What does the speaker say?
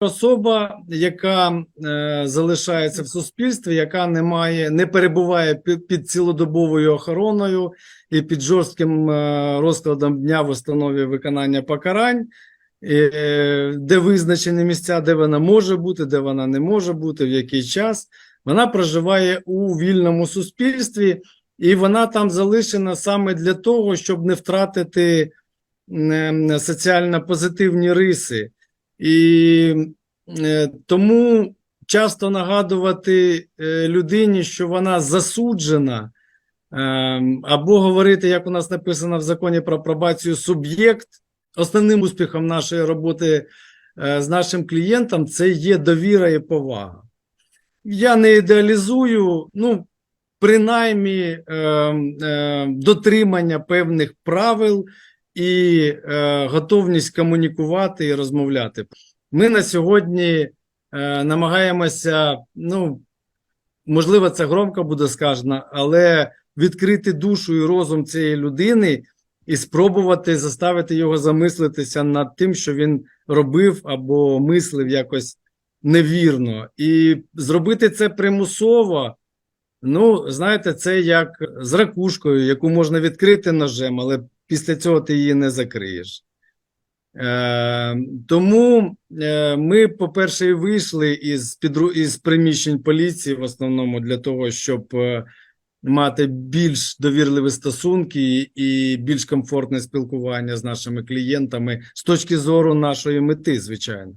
особа, яка е, залишається в суспільстві, яка не має, не перебуває під, під цілодобовою охороною і під жорстким е, розкладом дня в установі виконання покарань, е, де визначені місця, де вона може бути, де вона не може бути, в який час. Вона проживає у вільному суспільстві, і вона там залишена саме для того, щоб не втратити соціально позитивні риси. І е, тому часто нагадувати е, людині, що вона засуджена, е, або говорити, як у нас написано в законі про пробацію, суб'єкт. Основним успіхом нашої роботи е, з нашим клієнтом це є довіра і повага. Я не ідеалізую, ну, принаймні е, е, дотримання певних правил і е, готовність комунікувати і розмовляти. Ми на сьогодні е, намагаємося, ну, можливо, це громко буде сказано, але відкрити душу і розум цієї людини і спробувати заставити його замислитися над тим, що він робив або мислив якось невірно. І зробити це примусово. Ну, знаєте, це як з ракушкою, яку можна відкрити ножем, але після цього ти її не закриєш. Е, тому е, ми, по-перше, вийшли із, підру... із приміщень поліції в основному для того, щоб е, мати більш довірливі стосунки і більш комфортне спілкування з нашими клієнтами з точки зору нашої мети, звичайно.